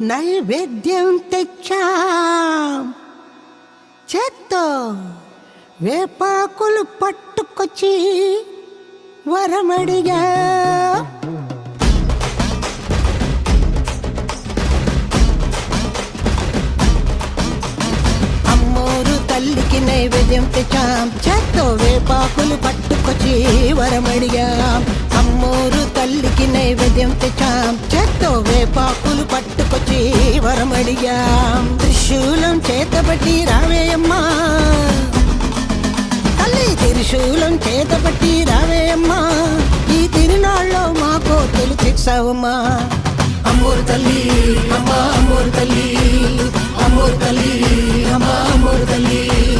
నైవేద్యం తెచ్చా. చేత్తో వేపాకులు పట్టుకొచ్చి వరమడిగా అమ్మోరు తల్లికి నైవేద్యం తెచ్చాం. చేత్తో వేపాకులు పట్టుకొచ్చి వరమడిగా అమ్మోరు తల్లికి నైవేద్యం తెచ్చాం. చేత్తో వేపాకు వచ్చి వరమడిగాం. త్రిశూలం చేతపట్టి రావేయమ్మా. తల్లి త్రిశూలం చేతపట్టి రావేయమ్మా. ఈ తిరునాళ్ళలో మాకో తెలిసావమ్మా అమ్మోరు తల్లి అమ్మ అమ్మోరు తల్లి. అమ్మోరు తల్లి తల్లి తల్లి తల్లి.